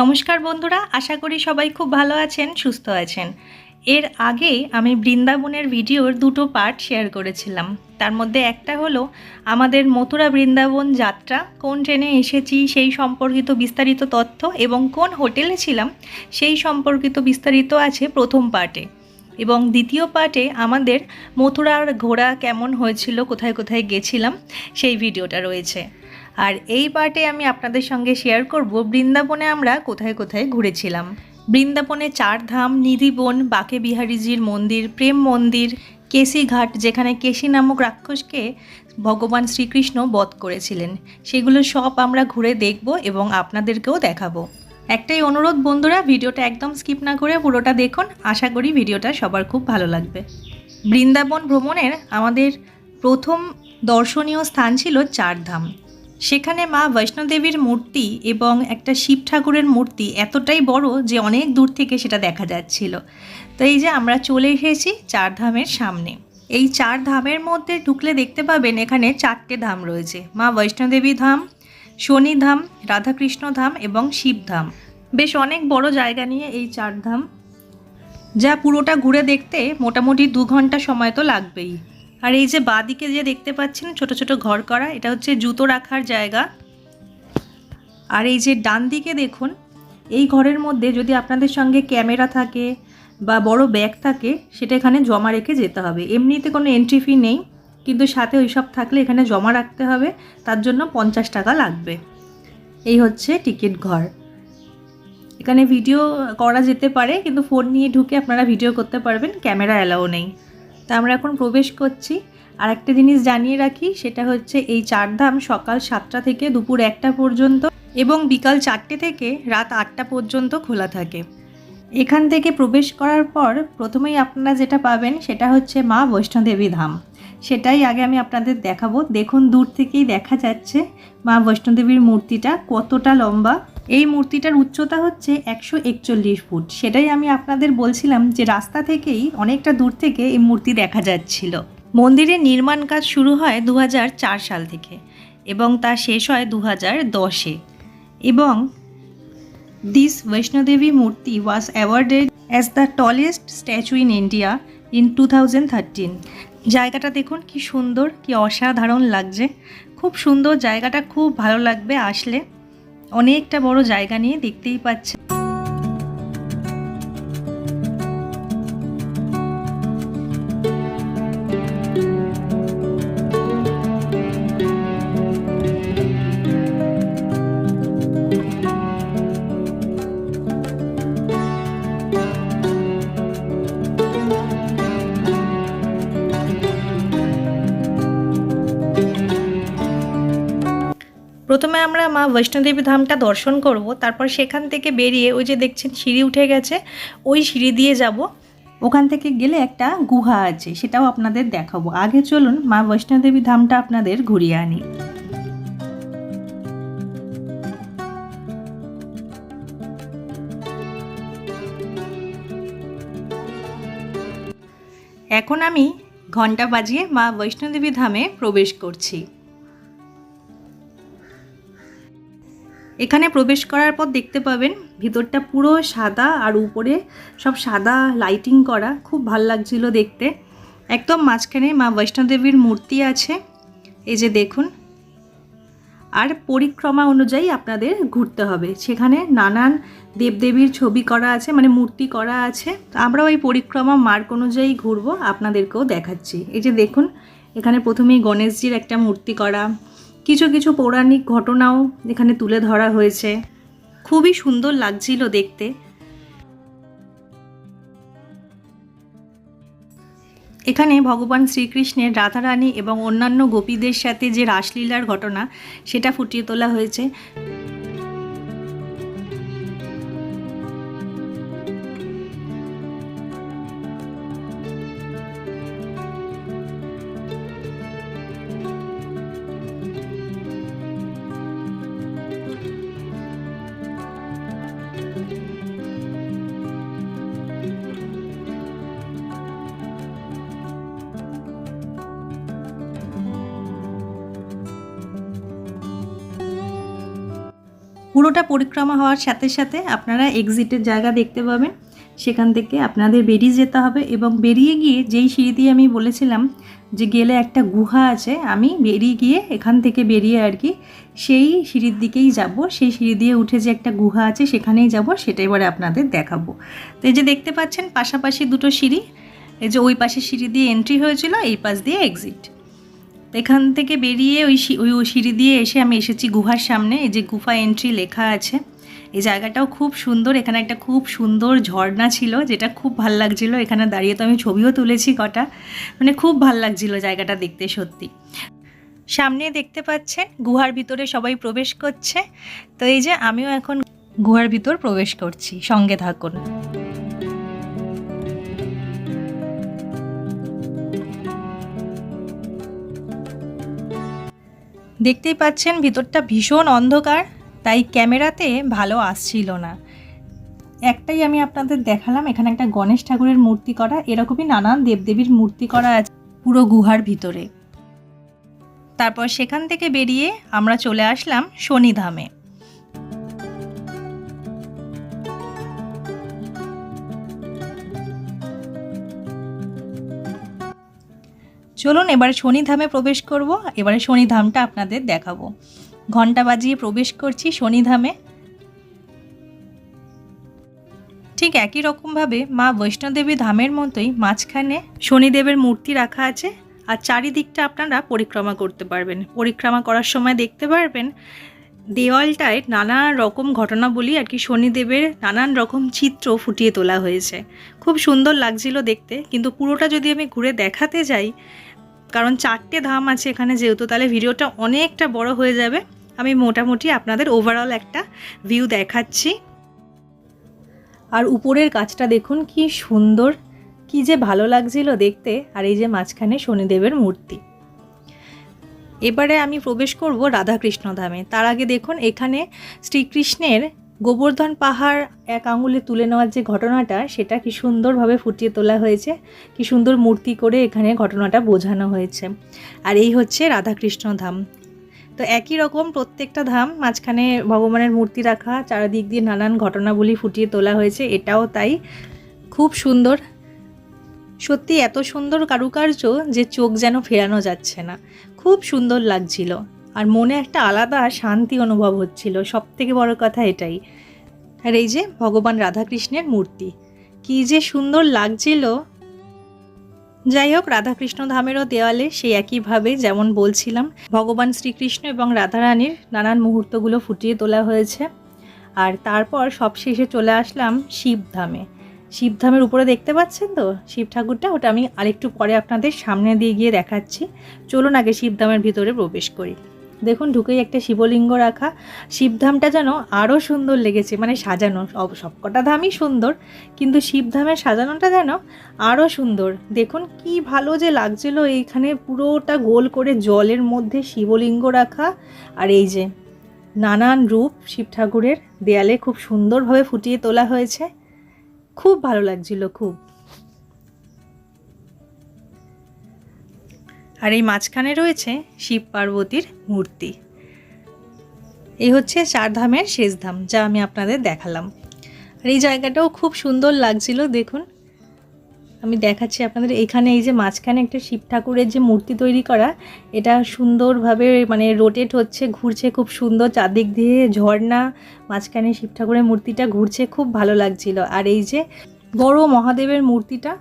নমস্কার বন্ধুরা, আশা করি সবাই খুব ভালো আছেন, সুস্থ আছেন। এর আগে আমি বৃন্দাবনের ভিডিওর দুটো পার্ট শেয়ার করেছিলাম। তার মধ্যে একটা হলো, আমাদের মথুরা বৃন্দাবন যাত্রা, কোন ট্রেনে এসেছি, সেই সম্পর্কিত বিস্তারিত তথ্য এবং কোন হোটেলে ছিলাম, সেই সম্পর্কিত বিস্তারিত আছে প্রথম পার্টে এবং দ্বিতীয় পার্টে আমাদের মথুরার ঘোরা কেমন হয়েছিল, কোথায় কোথায় গেছিলাম, সেই ভিডিওটা রয়েছে। আর এই পার্টে আমি আপনাদের সঙ্গে শেয়ার করব, বৃন্দাবনে আমরা কোথায় কোথায় ঘুরেছিলাম। বৃন্দাবনে চার ধাম নিধিবন, বাকে বিহারীজির মন্দির, প্রেম মন্দির, কেসি ঘাট, যেখানে কেশি নামক রাক্ষসকে ভগবান শ্রীকৃষ্ণ বধ করেছিলেন। সেগুলো সব আমরা ঘুরে দেখব এবং আপনাদেরকেও দেখাবো। একটাই অনুরোধ বন্ধুরা, ভিডিওটা একদম স্কিপ না করে পুরোটা দেখুন। আশা করি ভিডিওটা সবার খুব ভালো লাগবে। বৃন্দাবন ভ্রমণের আমাদের প্রথম দর্শনীয় স্থান ছিল চারধাম। সেখানে মা বৈষ্ণোদেবীর মূর্তি এবং একটা শিব ঠাকুরের মূর্তি এতটাই বড় যে অনেক দূর থেকে সেটা দেখা যাচ্ছিল। তো এই যে আমরা চলে এসেছি চার ধামের সামনে। এই চার ধামের মধ্যে ঢুকলে দেখতে পাবেন এখানে চারটে ধাম রয়েছে। মা বৈষ্ণোদেবী ধাম, শনি ধাম, রাধাকৃষ্ণ ধাম এবং শিব ধাম। বেশ অনেক বড় জায়গা নিয়ে এই চার ধাম, যা পুরোটা ঘুরে দেখতে মোটামুটি দু ঘণ্টা সময় তো লাগবেই। আর এই যে বাঁদিকে যে দেখতে পাচ্ছেন, ছোট ছোট ঘর করা, এটা হচ্ছে জুতো রাখার জায়গা। আর এই যে ডান দিকে দেখুন, এই ঘরের মধ্যে যদি আপনাদের সঙ্গে ক্যামেরা থাকে বা বড় ব্যাগ থাকে, সেটা এখানে জমা রেখে যেতে হবে। এমনিতে কোনো এন্ট্রি ফি নেই, কিন্তু সাথে ওইসব থাকলে এখানে জমা রাখতে হবে, তার জন্য পঞ্চাশ টাকা লাগবে। এই হচ্ছে টিকিট ঘর। এখানে ভিডিও করা যেতে পারে, কিন্তু ফোন নিয়ে ঢুকে আপনারা ভিডিও করতে পারবেন, ক্যামেরা অ্যালাও নেই। তা আমরা এখন প্রবেশ করছি। আর একটা জিনিস জানিয়ে রাখি, সেটা হচ্ছে এই চারধাম সকাল সাতটা থেকে দুপুর একটা পর্যন্ত এবং বিকাল চারটে থেকে রাত আটটা পর্যন্ত খোলা থাকে। এখান থেকে প্রবেশ করার পর প্রথমেই আপনারা যেটা পাবেন সেটা হচ্ছে মা বৈষ্ণোদেবী ধাম। সেটাই আগে আমি আপনাদের দেখাবো। দেখুন, দূর থেকেই দেখা যাচ্ছে মা বৈষ্ণোদেবীর মূর্তিটা কতটা লম্বা। এই মূর্তিটার উচ্চতা হচ্ছে একশো একচল্লিশ ফুট। সেটাই আমি আপনাদের বলছিলাম যে রাস্তা থেকেই অনেকটা দূর থেকে এই মূর্তি দেখা যাচ্ছিল। মন্দিরের নির্মাণ কাজ শুরু হয় দু হাজার চার সাল থেকে এবং তা শেষ হয় দু হাজার দশে। এবং this Vaishnodevi murti was awarded as the tallest statue in India in to জায়গাটা দেখুন কি সুন্দর, কি অসাধারণ লাগছে। খুব সুন্দর জায়গাটা, খুব ভালো লাগবে আসলে। অনেকটা বড় জায়গা নিয়ে দেখতেই পাচ্ছে বৈষ্ণোদেবী ধামটা দর্শন করব, তারপর সেখান থেকে বেরিয়ে ওই যে দেখছেন সিঁড়ি উঠে গেছে, ওই সিঁড়ি দিয়ে যাব। ওখান থেকে গেলে একটা গুহা আছে, সেটাও আপনাদের দেখাবো। আগে চলুন মা বৈষ্ণোদেবী ধামটা আপনাদের ঘুরিয়ে আনি। এখন আমি ঘণ্টা বাজিয়ে মা বৈষ্ণোদেবী ধামে প্রবেশ করছি। এখানে প্রবেশ করার পর দেখতে পাবেন ভিতরটা পুরো সাদা আর উপরে সব সাদা লাইটিং করা। খুব ভালো লাগছিল দেখতে। একদম মাঝখানে মা বৈষ্ণোদেবীর মূর্তি আছে। এই যে দেখুন। আর পরিক্রমা অনুযায়ী আপনাদের ঘুরতে হবে। সেখানে নানান দেবদেবীর ছবি করা আছে মানে মূর্তি করা আছে। আমরা ওই পরিক্রমা মার্ক অনুযায়ী ঘুরবো, আপনাদেরকেও দেখাচ্ছি। এই যে দেখুন, এখানে প্রথমেই গণেশজির একটা মূর্তি করা। কিছু কিছু পৌরাণিক ঘটনাও এখানে তুলে ধরা হয়েছে। খুবই সুন্দর লাগছিল দেখতে। এখানে ভগবান শ্রীকৃষ্ণের রাধারানী এবং অন্যান্য গোপীদের সাথে যে রাসলীলার ঘটনা, সেটা ফুটিয়ে তোলা হয়েছে। পুরোটা পরিক্রমা হওয়ার সাথে সাথে আপনারা এক্সিটের জায়গা দেখতে পাবেন। সেখান থেকে আপনাদের বেরিয়ে যেতে হবে এবং বেরিয়ে গিয়ে যেই সিঁড়ি দিয়ে আমি বলেছিলাম যে গেলে একটা গুহা আছে, আমি বেরিয়ে গিয়ে এখান থেকে বেরিয়ে আর কি সেই সিঁড়ির দিকেই যাব। সেই সিঁড়ি দিয়ে উঠে যে একটা গুহা আছে, সেখানেই যাব, সেটা এবারে আপনাদের দেখাবো। তো এই যে দেখতে পাচ্ছেন, পাশাপাশি দুটো সিঁড়ি, এই যে ওই পাশে সিঁড়ি দিয়ে এন্ট্রি হয়েছিল, এই পাশ দিয়ে এক্সিট এখান থেকে বেরিয়ে ওই ওই সিঁড়ি দিয়ে এসে আমি এসেছি গুহার সামনে। এই যে গুফা এন্ট্রি লেখা আছে, এই জায়গাটাও খুব সুন্দর। এখানে একটা খুব সুন্দর ঝর্ণা ছিল, যেটা খুব ভালো লাগছিল। এখানে দাঁড়িয়ে তো আমি ছবিও তুলেছি কটা। মানে খুব ভালো লাগছিল জায়গাটা দেখতে সত্যি। সামনে দেখতে পাচ্ছেন, গুহার ভিতরে সবাই প্রবেশ করছে। তো এই যে আমিও এখন গুহার ভিতর প্রবেশ করছি, সঙ্গে থাকুন। দেখতেই পাচ্ছেন ভিতরটা ভীষণ অন্ধকার, তাই ক্যামেরাতে ভালো আসছিল না। একটাই আমি আপনাদের দেখালাম, এখানে একটা গণেশ ঠাকুরের মূর্তি করা, এরকমই নানান দেবদেবীর মূর্তি করা আছে পুরো গুহার ভিতরে। তারপর সেখান থেকে বেরিয়ে আমরা চলে আসলাম শনিধামে। চলুন, এবার শনিধামে প্রবেশ করব। এবারে শনিধামটা আপনাদের দেখাবো। ঘণ্টা বাজিয়ে প্রবেশ করছি শনিধামে। ঠিক একই রকমভাবে মা বৈষ্ণোদেবী ধামের মতোই মাঝখানে শনিদেবের মূর্তি রাখা আছে। আর চারিদিকটা আপনারা পরিক্রমা করতে পারবেন। পরিক্রমা করার সময় দেখতে পারবেন, দেওয়ালটায় নানা রকম ঘটনাবলী আর কি শনিদেবের নানান রকম চিত্র ফুটিয়ে তোলা হয়েছে। খুব সুন্দর লাগছিল দেখতে, কিন্তু পুরোটা যদি আমি ঘুরে দেখাতে যাই কারণ চারটে ধাম আছে এখানে যেহেতু, তাহলে ভিডিওটা অনেকটা বড় হয়ে যাবে। আমি মোটামুটি আপনাদের ওভারঅল একটা ভিউ দেখাচ্ছি। আর উপরের কাজটা দেখুন, কি সুন্দর, কি যে ভালো লাগছিল দেখতে, আর এই যে মাঝখানে শনিদেবের মূর্তি। এবারে আমি প্রবেশ করব রাধাকৃষ্ণ ধামে। তার আগে দেখুন, এখানে শ্রীকৃষ্ণের গোবর্ধন পাহাড় এক আঙুলে তুলে নেওয়ার যে ঘটনাটা, সেটা কি সুন্দরভাবে ফুটিয়ে তোলা হয়েছে? কি সুন্দর মূর্তি করে এখানে ঘটনাটা বোঝানো হয়েছে। আর এই হচ্ছে রাধাকৃষ্ণ ধাম। তো একই রকম প্রত্যেকটা ধাম, মাঝখানে ভগবানের মূর্তি রাখা, চারিদিক দিয়ে নানান ঘটনাবলী ফুটিয়ে তোলা হয়েছে, এটাও তাই। খুব সুন্দর। সত্যি এত সুন্দর কারুকার্য যে চোখ যেন ফেরানো যাচ্ছে না। খুব সুন্দর লাগছিল। আর মনে একটা আলাদা শান্তি অনুভব হচ্ছিল। সব থেকে বড় কথা এটাই। আর এই যে ভগবান রাধাকৃষ্ণের মূর্তি। কি যে সুন্দর লাগছিল। যাই হোক, রাধাকৃষ্ণ ধামেরও দেওয়ালে সেই একইভাবে যেমন বলছিলাম, ভগবান শ্রীকৃষ্ণ এবং রাধারানীর নানান মুহূর্তগুলো ফুটিয়ে তোলা হয়েছে। আর তারপর সবশেষে চলে আসলাম শিবধামে শিবধামের উপরে দেখতে পাচ্ছেন তো? শিব ঠাকুরটা, ওটা আমি আরেকটু পরে আপনাদের সামনে দিয়ে গিয়ে দেখাচ্ছি। চলুন আগে শিবধামের ভিতরে প্রবেশ করি। দেখুন, ঢুকেই একটা শিবলিঙ্গ রাখা। শিবধামটা যেন আরও সুন্দর লেগেছে মানে সাজানো, সব, সবকটা ধামই সুন্দর, কিন্তু শিবধামের সাজানোটা যেন আরও সুন্দর। দেখুন, কি ভালো যে লাগছিল এইখানে পুরোটা গোল করে জলের মধ্যে শিবলিঙ্গ রাখা, আর এই যে নানান রূপ শিব ঠাকুরের দেয়ালে খুব সুন্দরভাবে ফুটিয়ে তোলা হয়েছে। খুব ভালো লাগছিল, খুব। আর এই মাঝখানে রয়েছে শিব পার্বতীর মূর্তি। এই হচ্ছে চার ধামের শেষ ধাম যা আমি আপনাদের দেখালাম। আর এই জায়গাটাও খুব সুন্দর লাগছিল, দেখুন। আমি দেখাচ্ছি আপনাদের, এখানে এই যে মাঝখানে একটা শিব ঠাকুরের যে মূর্তি তৈরি করা, এটা সুন্দরভাবে মানে রোটেট হচ্ছে, ঘুরছে খুব সুন্দর, চারদিক দিয়ে ঝর্ণা, মাঝখানে শিব ঠাকুরের মূর্তিটা ঘুরছে, খুব ভালো লাগছিল। আর এই যে বড় মহাদেবের মূর্তিটা,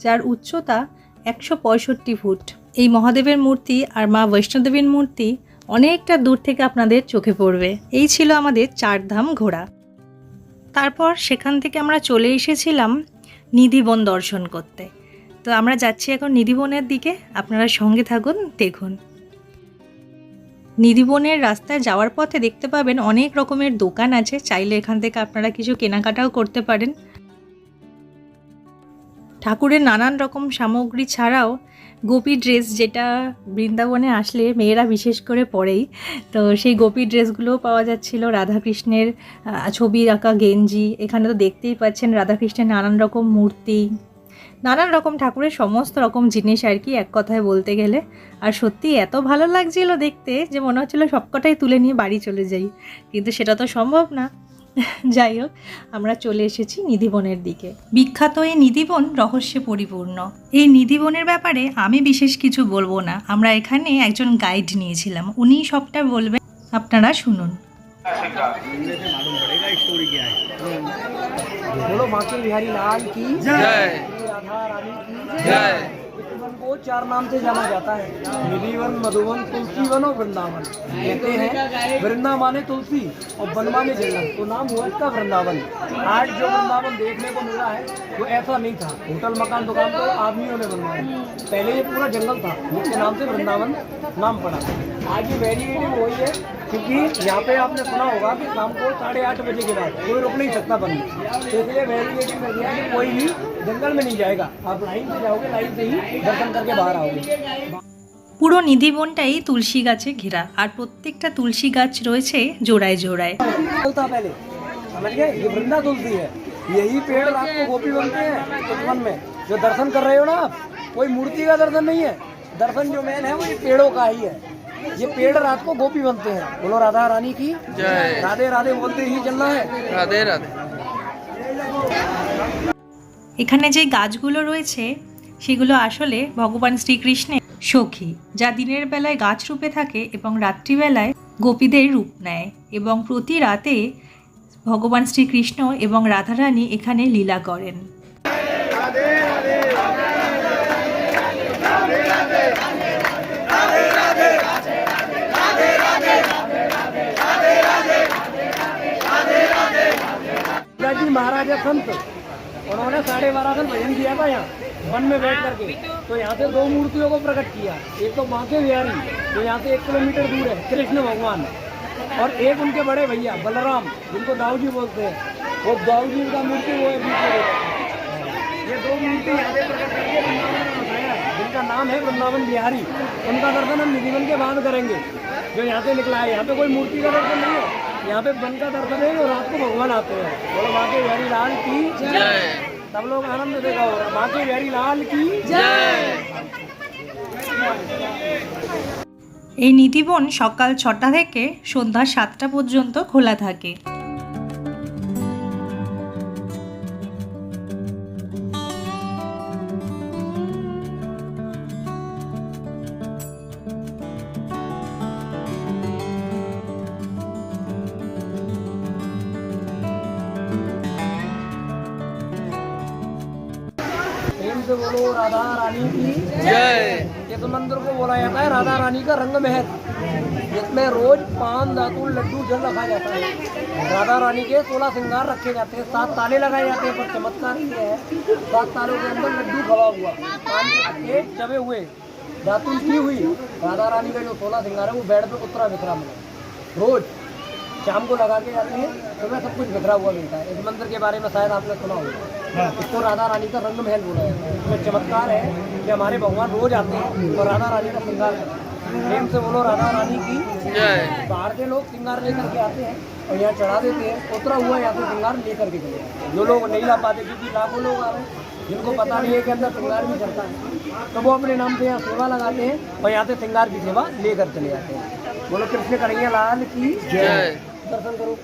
যার উচ্চতা একশো পঁয়ষট্টি ফুট। এই মহাদেবের মূর্তি আর মা বৈষ্ণোদেবীর মূর্তি অনেকটা দূর থেকে আপনাদের চোখে পড়বে। এই ছিল আমাদের চার ধাম ঘোরা তারপর সেখান থেকে আমরা চলে এসেছিলাম নিধিবন দর্শন করতে। তো আমরা যাচ্ছি এখন নিধিবনের দিকে। আপনারা সঙ্গে থাকুন, দেখুন। নিধিবনের রাস্তায় যাওয়ার পথে দেখতে পাবেন অনেক রকমের দোকান আছে। চাইলে এখান থেকে আপনারা কিছু কেনাকাটাও করতে পারেন। ঠাকুরের নানান রকম সামগ্রী ছাড়াও গোপী ড্রেস যেটা বৃন্দাবনে আসলে মেয়েরা বিশেষ করে পরেই, তো সেই গোপী ড্রেসগুলোও পাওয়া যাচ্ছিল। রাধাকৃষ্ণের ছবি আঁকা গেঞ্জি, এখানে তো দেখতেই পাচ্ছেন রাধাকৃষ্ণের নানান রকম মূর্তি, নানান রকম ঠাকুরের সমস্ত রকম জিনিস আর কি এক কথায় বলতে গেলে। আর সত্যি এত ভালো লাগছিল দেখতে যে মনে হচ্ছিল সবকটাই তুলে নিয়ে বাড়ি চলে যাই। কিন্তু সেটা তো সম্ভব না। যাই হোক আমরা চলে এসেছি নিধিবনের দিকে। বিখ্যাত এই নিধিবন রহস্যে পরিপূর্ণ। এই নিধিবনের ব্যাপারে আমি বিশেষ কিছু বলব না। আমরা এখানে একজন গাইড নিয়েছিলাম। উনি সবটা বলবেন। আপনারা শুনুন। হ্যাঁ, হ্যাঁ। বিহারী লাল কি? রাধা রানী কি? की चार नाम से जाना जाता है। निधिवन मधुवन तुलसी वन और वृंदावन। कहते हैं वृंदा माने तुलसी और वन माने जंगल तो नाम हुआ इसका वृंदावन। आज जो वृंदावन देखने को मिला है, वो ऐसा नहीं था। होटल, मकान, दुकान तो आदमियों ने बनवाया। पहले ये पूरा जंगल था। जिसके नाम से वृंदावन नाम पड़ा। आज ये वेरिएटिव वही है, क्योंकि यहाँ पे आपने सुना होगा कि शाम को साढ़े आठ बजे के बाद कोई रुक नहीं सकता बंद। तो इसलिए वेरिएटिव कोई भी जंगल में नहीं जाएगा आप लाइन से जाओगे लाइन से ही दर्शन करके बाहर आओगे পুরো নিধিবনটাই তুলসী গাছে ঘেরা আর প্রত্যেকটা তুলসী গাছ রয়েছে জোড়ায় জোড়ায় था पहले समझ गए ये वृंदा तुलसी है यही पेड़ रात को गोपी बनते हैं उस वन में जो दर्शन कर रहे हो ना आप कोई मूर्ति का दर्शन नहीं है दर्शन जो मेन है वो ये पेड़ों का ही है ये पेड़ रात को गोपी बनते हैं बोलो राधा रानी की जय राधे राधे बोलते ही चलना है राधे राधे এখানে যে গাছগুলো রয়েছে, সেগুলো আসলে ভগবান শ্রীকৃষ্ণের সখী, যা দিনের বেলায় গাছ রূপে থাকে এবং রাত্রিবেলায় গোপীদের রূপ নেয় এবং প্রতি রাতে ভগবান শ্রীকৃষ্ণ এবং রাধারানী এখানে লীলা করেন। মহারাজা সন্ত उन्होंने साढ़े बारह दिन भजन किया था यहाँ वन में बैठ करके। तो यहाँ से दो मूर्तियों को प्रकट किया। एक तो बांके बिहारी जो यहाँ से एक किलोमीटर दूर है कृष्ण भगवान। और एक उनके बड़े भैया बलराम जिनको दाऊ जी बोलते हैं। वो दाऊ जी का मूर्ति वो है बीच में ये दो मूर्ति यहाँ पे प्रकट करके वृंदावन बताया जिनका नाम है वृंदावन बिहारी। उनका दर्शन हम निधिवन के बाद करेंगे। जो यहाँ से निकला है यहाँ पे कोई मूर्ति का दर्शन नहीं है। यहाँ पे वन का दर्शन है और रात को भगवान आते हैं। बोलो बाके बिहारी लाल की जय। सब लोग आनंद देखा होगा बाके बिहारी लाल की जय এই নিধিবন সকাল ছটা থেকে সন্ধ্যা সাতটা পর্যন্ত খোলা থাকে मंदिर को बोला जाता है, राधा रानी का रंग महल जिसमें रोज पान धातु लड्डू, जल रखा जाता है। राधा रानी के सोलह श्रृंगार रखे जाते हैं, सात ताले लगाए जाते हैं, पर चमत्कार ही है, सात तालों के अंदर लड्डू खवा हुआ, पान के पत्ते चबे हुए धातु की हुई। राधा रानी का जो सोलह श्रृंगार है, वो बेड पर उतरा बिखरा मिला रोज शाम को लगा के जाते हैं सुबह सब कुछ बिखरा हुआ मिलता है। इस मंदिर के बारे में शायद आपने सुना होगा। इसको राधा रानी का रंग महल बोला जाता है। इसमें चमत्कार है कि हमारे भगवान रोज आते हैं और राधा रानी का श्रृंगार करते हैं। प्रेम से बोलो राधा रानी की बाहर के लोग श्रृंगार लेकर के आते हैं और यहाँ चढ़ा देते हैं। उतरा हुआ यहाँ से श्रृंगार लेकर के चले जो लोग नहीं ला पाते क्योंकि लाखों लोग आ रहे हैं जिनको पता नहीं है कि अंदर श्रृंगार भी चलता है। तो वो अपने नाम से यहाँ सेवा लगाते हैं और यहाँ से श्रृंगार की सेवा लेकर चले जाते हैं। बोलो कृष्ण कन्हैया लाल की जय। दर्शन करो।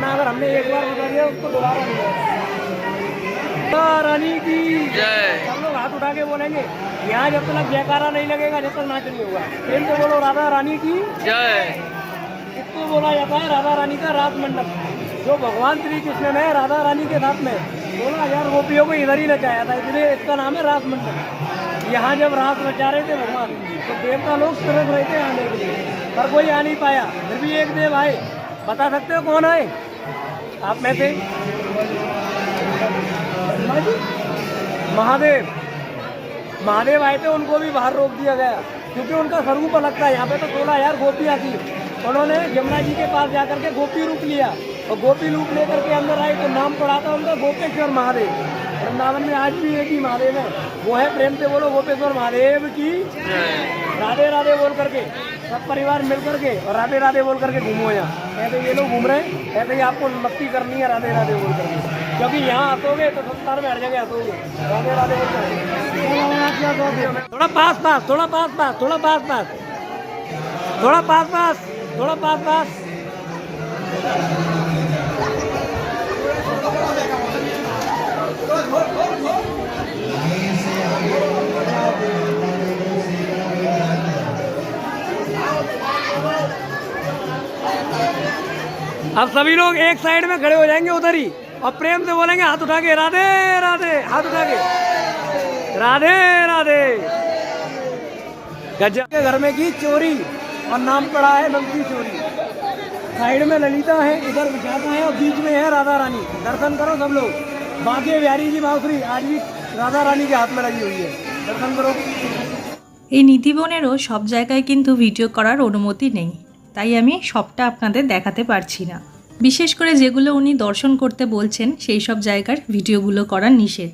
ना अगर हमने एक बार बता दिया उसको दोबारा नहीं होगा। रानी की। जय। सब लोग हाथ उठा के बोलेंगे यहाँ जब तक जयकारा नहीं लगेगा जब तक नाच नहीं होगा। फिर से बोलो राधा रानी की। जय। इसको बोला जाता है राधा रानी का रात मंडप जो भगवान श्री कृष्ण ने राधा रानी के साथ में। सोलह हज़ार गोपियों को इधर ही नचाया था, इसलिए इसका नाम है रास मंडप। यहाँ जब रास नचा रहे थे भगवान तो देवता लोग तरस रहे थे आने के लिए। पर कोई आ नहीं पाया। फिर भी एक देव आए। बता सकते हो कौन आए? आप में से? महादेव। महादेव आए थे, उनको भी बाहर रोक दिया गया। क्योंकि उनका स्वरूप अलग था। यहाँ पे तो सोलह हज़ार गोपियाँ थी। उन्होंने यमुना जी के पास जाकर के गोपी रूप लिया। और गोपी रूप लेकर के अंदर आए तो नाम पड़ा था उनका गोपेश्वर महादेव। वृंदावन में आज भी एक ही महादेव है। वो है प्रेम से बोलो गोपेश्वर महादेव की राधे राधे बोल करके, सब परिवार मिल करके और राधे राधे बोल करके घूमो यहाँ। ऐसे ये लोग घूम रहे हैं। ऐसे ही आपको मस्ती करनी है राधे राधे बोल करके। क्योंकि यहाँ हंसोगे तो संसार में हर जगह हंसोगे। राधे राधे बोल थोड़ा पास पास, थोड़ा पास पास, थोड़ा पास पास। थोड़ा पास पास, थोड़ा पास पास। अब सभी लोग एक साइड में खड़े हो जाएंगे उधर ही और प्रेम से बोलेंगे हाथ उठा के राधे राधे हाथ उठा के राधे राधे गजब के घर में की चोरी और नाम पड़ा है नमकी चोरी साइड में ललिता है इधर विशाखा है और बीच में है राधा रानी दर्शन करो सब लोग बाकी बिहारी जी बांसुरी आज भी राधा रानी के हाथ में लगी हुई है दर्शन करो এই নিধিবনেরও সব জায়গায় কিন্তু ভিডিও করার অনুমতি নেই তাই আমি সবটা আপনাদের দেখাতে পারছি না বিশেষ করে যেগুলো উনি দর্শন করতে বলছেন সেই সব জায়গার ভিডিওগুলো করা নিষেধ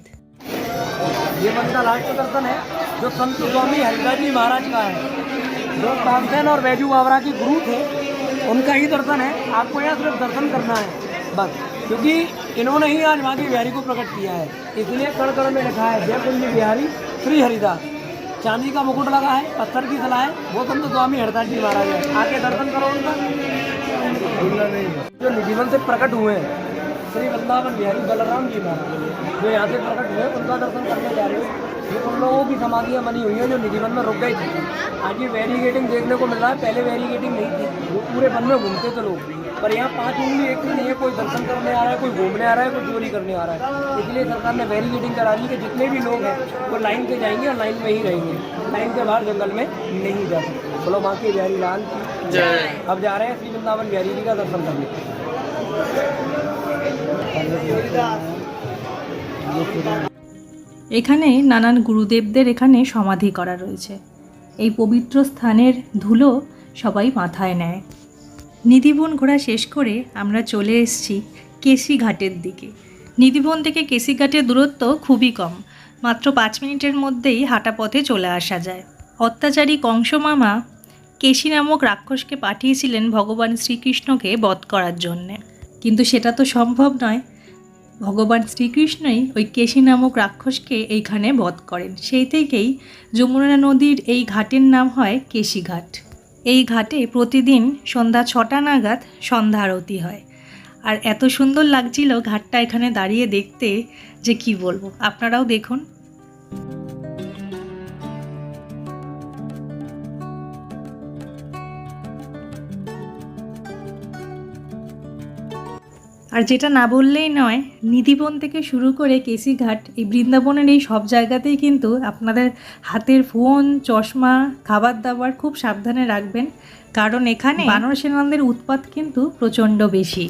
ये मंदिर लास्ट दर्शन है जो संत स्वामी हरिदास जी महाराज का है जो तानसेन और बैजू बावरा के गुरु थे उनका ही दर्शन है आपको यहाँ सिर्फ दर्शन करना है बस क्योंकि इन्होंने ही आज वहाँ की बिहारी को प्रकट किया है इसलिए कण कण में लिखा है जय कुंज बिहारी श्री हरिदास चांदी का मुकुट लगा है पत्थर की सलाह है। वो संत स्वामी हरिदास जी महाराज है। आके दर्शन करो उनका। जो निधिवन से प्रकट हुए हैं श्री वृंदावन बिहारी बलराम जी महाराज जो यहाँ से प्रकट हुए उनका दर्शन करने जा रहे हो। ये उन लोगों की समाधियाँ बनी हुई हैं जो निधिवन में रुक गई थी। आज ये वेरीगेटिंग देखने को मिल रहा है पहले वेरीगेटिंग नहीं थी। वो पूरे वन में घूमते थे लोग। पर यहाँ पांच उंगली एक भी नहीं है कोई दर्शन करने आ रहा है कोई घूमने आ रहा है कोई चोरी करने आ रहा है इसलिए सरकार ने वेरीगेटिंग करा दी कि जितने भी लोग हैं वो लाइन पे जाएंगे और लाइन में ही रहेंगे लाइन के बाहर जंगल में नहीं जा सकते बोलो बाकी बिहारी लाल की अब जा रहे हैं श्री वृंदावन बिहारी जी का दर्शन करने এখানে নানান গুরুদেবদের এখানে সমাধি করা রয়েছে এই পবিত্র স্থানের ধুলো সবাই মাথায় নেয় নিধিবন ঘোরা শেষ করে আমরা চলে এসেছি কেসি ঘাটের দিকে। নিধিবন থেকে কেসি ঘাটের দূরত্ব খুবই কম। মাত্র পাঁচ মিনিটের মধ্যেই হাঁটা পথে চলে আসা যায়। অত্যাচারী কংস মামা কেশি নামক রাক্ষসকে পাঠিয়েছিলেন ভগবান শ্রীকৃষ্ণকে বধ করার জন্যে। কিন্তু সেটা তো সম্ভব নয়। ভগবান শ্রীকৃষ্ণই ওই কেশি নামক রাক্ষসকে এইখানে বধ করেন। সেই থেকেই যমুনা নদীর এই ঘাটের নাম হয় কেশি ঘাট। এই ঘাটে প্রতিদিন সন্ধ্যা ছটা নাগাদ সন্ধ্যা আরতি হয়। আর এত সুন্দর লাগছিল ঘাটটা এখানে দাঁড়িয়ে দেখতে যে কি বলব? আপনারাও দেখুন। আর যেটা না বললেই নয়, নিধিবন থেকে শুরু করে কেসিঘাট এই বৃন্দাবনের এই সব জায়গাতেই কিন্তু আপনাদের হাতের ফোন, চশমা, খাবার দাবার খুব সাবধানে রাখবেন। কারণ এখানে বানর সেনাদের উৎপাত কিন্তু প্রচণ্ড বেশি।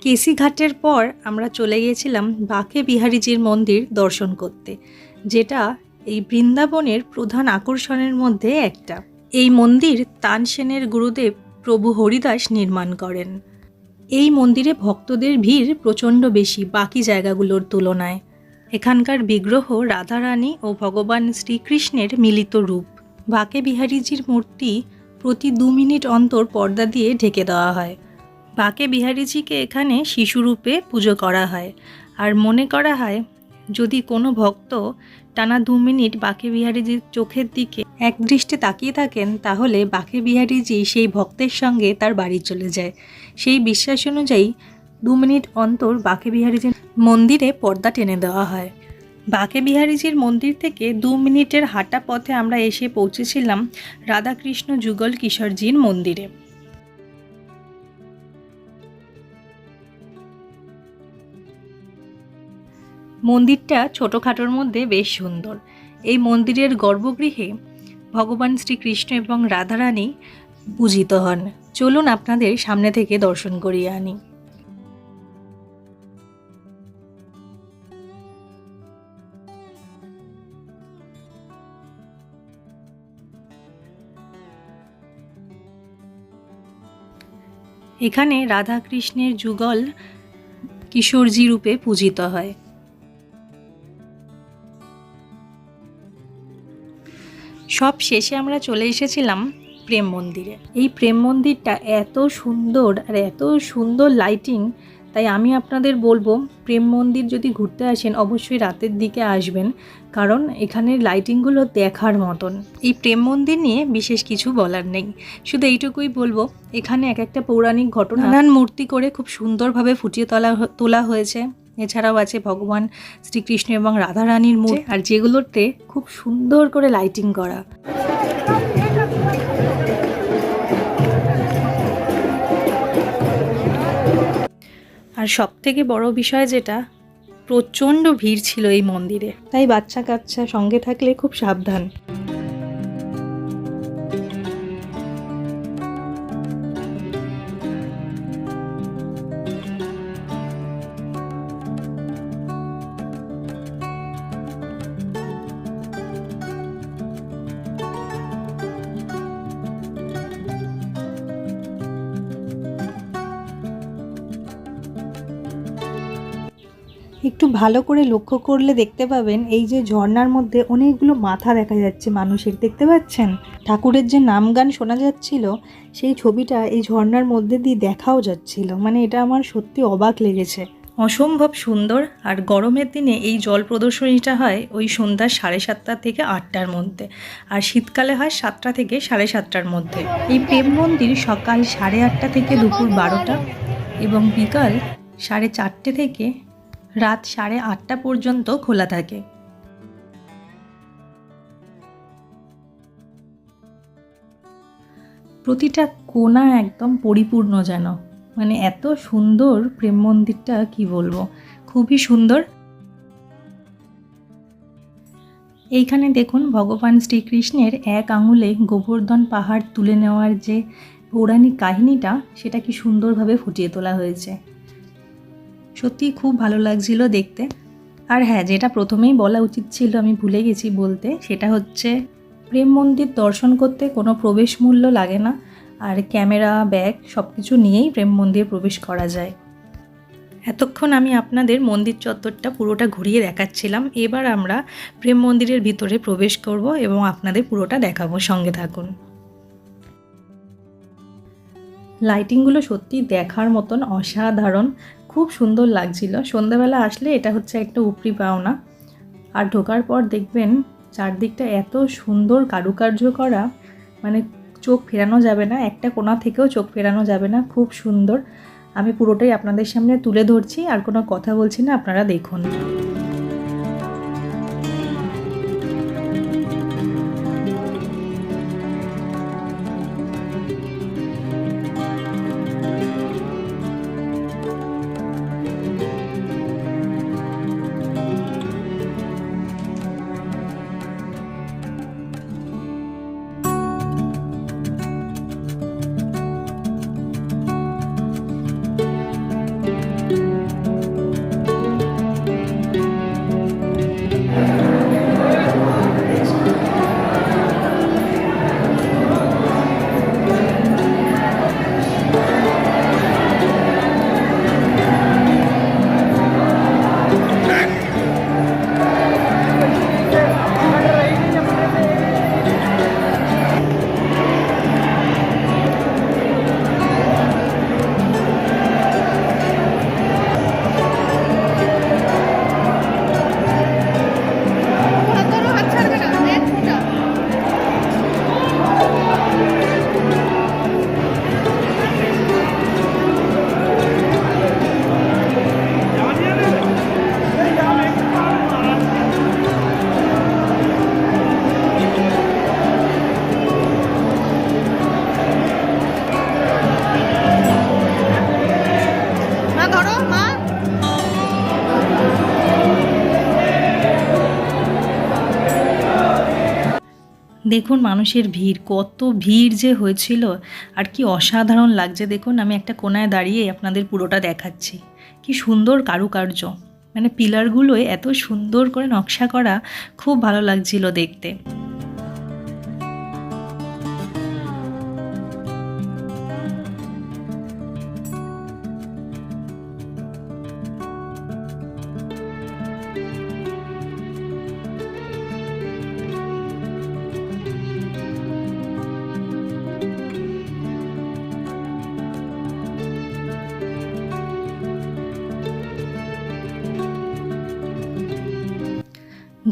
কেসিঘাটের পর আমরা চলে গিয়েছিলাম বাকে বিহারীজির মন্দির দর্শন করতে, যেটা এই বৃন্দাবনের প্রধান আকর্ষণের মধ্যে একটা। এই মন্দির তানসেনের গুরুদেব প্রভু হরিদাস নির্মাণ করেন। এই মন্দিরে ভক্তদের ভিড় প্রচণ্ড বেশি বাকি জায়গাগুলোর তুলনায়। এখানকার বিগ্রহ রাধারানী ও ভগবান শ্রীকৃষ্ণের মিলিত রূপ। বাকে বিহারীজির মূর্তি প্রতি দু মিনিট অন্তর পর্দা দিয়ে ঢেকে দেওয়া হয়। বাকে বিহারীজিকে এখানে শিশুরূপে পুজো করা হয়। আর মনে করা হয়, যদি কোনো ভক্ত টানা দু মিনিট বাকে বিহারীজির চোখের দিকে এক দৃষ্টে তাকিয়ে থাকেন, তাহলে বাকে বিহারীজি সেই ভক্তের সঙ্গে তার বাড়ি চলে যায়। সেই বিশ্বাস অনুযায়ী দু মিনিট অন্তর বাকে বিহারীজির মন্দিরে পর্দা টেনে দেওয়া হয়। বাকে বিহারীজির মন্দির থেকে দু মিনিটের হাঁটা পথে আমরা এসে পৌঁছেছিলাম রাধাকৃষ্ণ যুগল কিশোরজির মন্দিরে। মন্দিরটা ছোটোখাটোর মধ্যে বেশ সুন্দর। এই মন্দিরের গর্ভগৃহে ভগবান শ্রীকৃষ্ণ এবং রাধারানী পূজিত হন। চলুন আপনাদের সামনে থেকে দর্শন করিয়ে আনি। এখানে রাধা কৃষ্ণের যুগল কিশোরজি রূপে পূজিত হয়। সব শেষে আমরা চলে এসেছিলাম প্রেম মন্দিরে। এই প্রেম মন্দিরটা এত সুন্দর আর এত সুন্দর লাইটিং তাই আমি আপনাদের বলব, প্রেম মন্দির যদি ঘুরতে আসেন, অবশ্যই রাতের দিকে আসবেন, কারণ এখানের লাইটিংগুলো দেখার মতন। এই প্রেম মন্দির নিয়ে বিশেষ কিছু বলার নেই। শুধু এইটুকুই বলব, এখানে এক একটা পৌরাণিক ঘটনা নানান মূর্তি করে খুব সুন্দরভাবে ফুটিয়ে তোলা তোলা হয়েছে। এছাড়াও আছে ভগবান শ্রীকৃষ্ণ এবং রাধারানীর মূর্তি। আর যেগুলোতে খুব সুন্দর করে লাইটিং করা। আর সব থেকে বড় বিষয় যেটা প্রচণ্ড ভিড় ছিল এই মন্দিরে। তাই বাচ্চা কাচ্চা সঙ্গে থাকলে খুব সাবধান। ভালো করে লক্ষ্য করলে দেখতে পাবেন এই যে ঝর্ণার মধ্যে অনেকগুলো মাথা দেখা যাচ্ছে মানুষের, দেখতে পাচ্ছেন? ঠাকুরের যে নাম গান শোনা যাচ্ছিল, সেই ছবিটা এই ঝর্ণার মধ্যে দিয়ে দেখাও যাচ্ছিল। মানে এটা আমার সত্যি অবাক লেগেছে। অসম্ভব সুন্দর আর গরমের দিনে এই জল প্রদর্শনীটা হয় ওই সন্ধ্যা সাড়ে সাতটা থেকে আটটার মধ্যে আর শীতকালে হয় সাতটা থেকে সাড়ে সাতটার মধ্যে। এই প্রেম মন্দির সকাল সাড়ে আটটা থেকে দুপুর বারোটা এবং বিকাল সাড়ে চারটে থেকে রাত সাড়ে আটটা পর্যন্ত খোলা থাকে। প্রতিটা কোণা একদম পরিপূর্ণ যেন। মানে এত সুন্দর প্রেম মন্দিরটা, কি বলব? খুবই সুন্দর। এইখানে দেখুন, ভগবান শ্রীকৃষ্ণের এক আঙুলে গোবর্ধন পাহাড় তুলে নেওয়ার যে পৌরাণিক কাহিনীটা, সেটা কি সুন্দরভাবে ফুটিয়ে তোলা হয়েছে। সত্যি খুব ভালো লাগছিল দেখতে। আর হ্যাঁ যেটা প্রথমেই বলা উচিত ছিল, আমি ভুলে গেছি বলতে, সেটা হচ্ছে প্রেম মন্দির দর্শন করতে কোনো প্রবেশ মূল্য লাগে না, আর ক্যামেরা, ব্যাগ সব কিছু নিয়েই প্রেম মন্দির প্রবেশ করা যায়। এতক্ষণ আমি আপনাদের মন্দির চত্বরটা পুরোটা ঘুরিয়ে দেখাচ্ছিলাম, এবার আমরা প্রেম মন্দিরের ভিতরে প্রবেশ করব এবং আপনাদের পুরোটা দেখাবো, সঙ্গে থাকুন। লাইটিংগুলো সত্যি দেখার মতন অসাধারণ খুব সুন্দর লাগছিল। সন্ধ্যাবেলা আসলে এটা হচ্ছে একটা উপরি পাওনা। আর ঢোকার পর দেখবেন চারদিকটা এত সুন্দর কারুকার্য করা মানে চোখ ফেরানো যাবে না, একটা কোনা থেকেও চোখ ফেরানো যাবে না, খুব সুন্দর। আমি পুরোটাই আপনাদের সামনে তুলে ধরছি, আর কোনো কথা বলছি না, আপনারা দেখুন। দেখুন মানুষের ভিড়, কত ভিড় যে হয়েছিল আর কি অসাধারণ লাগছে। দেখুন, আমি একটা কোনায় দাঁড়িয়ে আপনাদের পুরোটা দেখাচ্ছি। কি সুন্দর কারুকার্য। মানে পিলারগুলোয় এত সুন্দর করে নকশা করা, খুব ভালো লাগছিল দেখতে।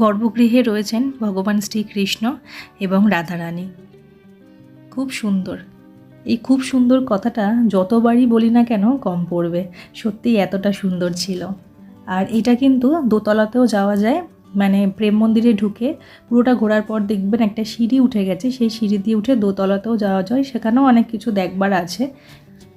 গর্ভগৃহে রয়েছেন ভগবান শ্রীকৃষ্ণ এবং রাধারানী। খুব সুন্দর। এই খুব সুন্দর কথাটা যতবারই বলি না কেন কম পড়বে। সত্যিই এতটা সুন্দর ছিল। আর এটা কিন্তু দোতলাতেও যাওয়া যায়। মানে প্রেম মন্দিরে ঢুকে পুরোটা ঘোরার পর দেখবেন একটা সিঁড়ি উঠে গেছে। সেই সিঁড়ি দিয়ে উঠে দোতলাতেও যাওয়া যায়। সেখানেও অনেক কিছু দেখবার আছে।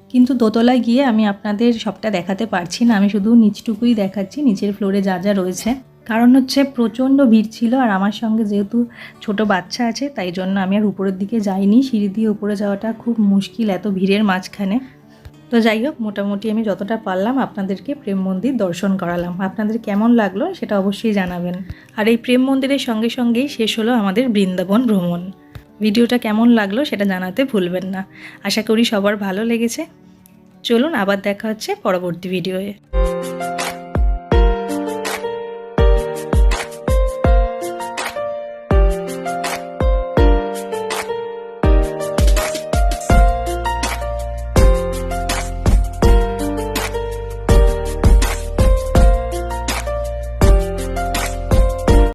কিন্তু দোতলায় গিয়ে আমি আপনাদের সবটা দেখাতে পারছি না। আমি শুধু নিচটুকুই দেখাচ্ছি। নিচের ফ্লোরে যা যা রয়েছে। কারণ হচ্ছে প্রচণ্ড ভিড় ছিল আর আমার সঙ্গে যেহেতু ছোট বাচ্চা আছে, তাই জন্য আমি আর উপরের দিকে যাইনি। সিঁড়ি দিয়ে উপরে যাওয়াটা খুব মুশকিল এত ভিড়ের মাঝখানে। তো যাই হোক, মোটামুটি আমি যতটা পারলাম আপনাদেরকে প্রেম মন্দির দর্শন করালাম। আপনাদের কেমন লাগল সেটা অবশ্যই জানাবেন। আর এই প্রেম মন্দিরের সঙ্গে সঙ্গেই শেষ হলো আমাদের বৃন্দাবন ভ্রমণ। ভিডিওটা কেমন লাগল সেটা জানাতে ভুলবেন না। আশা করি সবার ভালো লেগেছে। চলুন আবার দেখা হচ্ছে পরবর্তী ভিডিওয়ে।